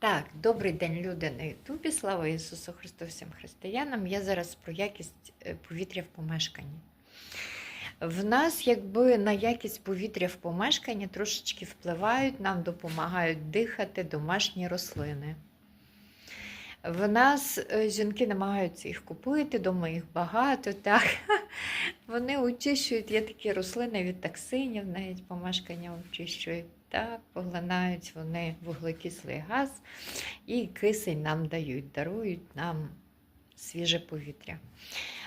Так, добрий день, люди на Ютубі. Слава Ісусу Христу всім християнам. Я зараз про якість е, повітря в помешканні. В нас, якби на якість повітря в помешканні трошечки впливають, нам допомагають дихати домашні рослини. В нас е, жінки намагаються їх купити, дома їх багато. так. Вони очищують, є такі рослини від токсинів, навіть помешкання очищують. Так, поглинають вони вуглекислий газ і кисень нам дають, дарують нам свіже повітря.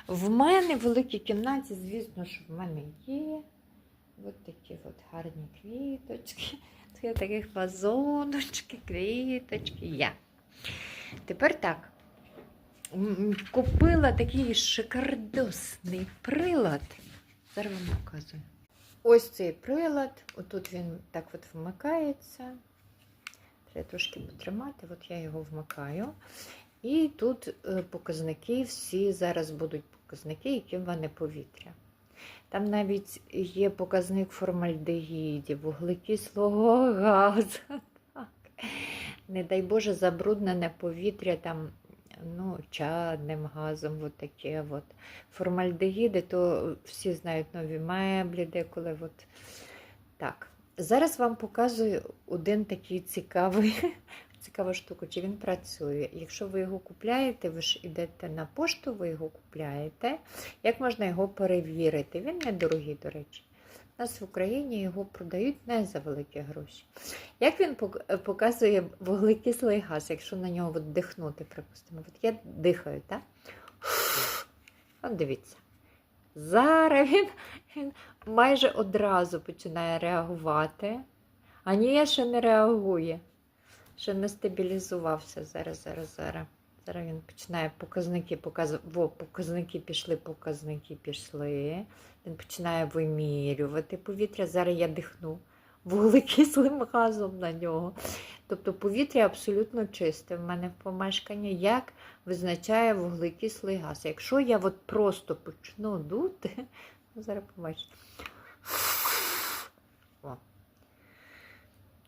В мене в великій кімнаті, звісно, що в мене є от такі от гарні квіточки. Є таких вазоночки, квіточки. Я. Тепер так. Купила такий шикардосний прилад. Зараз вам показую. Ось цей прилад, отут він так от вмикається. Треба трошки потримати, от я його вмикаю. І тут е, показники, всі зараз будуть показники, які в мене повітря. Там навіть є показник формальдегідів, вуглекислого газу. Так. Не дай Боже, забруднене повітря там ну, чадним газом, от таке от. Формальдегіди, то всі знають нові меблі, деколи. От. Так. Зараз вам показую один такий цікавий, цікаву штуку, чи він працює. Якщо ви його купляєте, ви ж йдете на пошту, ви його купляєте. Як можна його перевірити? Він недорогий, до речі. У нас в Україні його продають не за великі гроші. Як він показує вуглекислий газ, якщо на нього дихнути, припустимо. От я дихаю, так? От дивіться. Зараз він, він майже одразу починає реагувати. А ні, ще не реагує. Ще не стабілізувався. Зараз, зараз, зараз. Зараз він починає показники показувати. Во, показники пішли, показники пішли. Він починає вимірювати повітря. Зараз я дихну вуглекислим газом на нього. Тобто повітря абсолютно чисте в мене в помешканні. Як визначає вуглекислий газ? Якщо я от просто почну дути, ну, зараз побачите.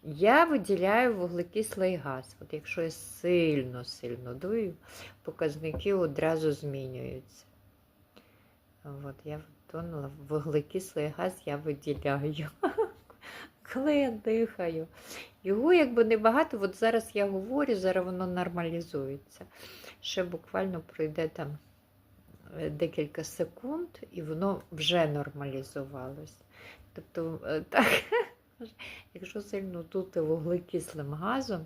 Я виділяю вуглекислий газ. От якщо я сильно-сильно дую, показники одразу змінюються. От я втонула вуглекислий газ я виділяю. Коли я дихаю. Його якби небагато, от зараз я говорю, зараз воно нормалізується. Ще буквально пройде там е, декілька секунд, і воно вже нормалізувалось. Тобто, е, так, якщо сильно дути вуглекислим газом,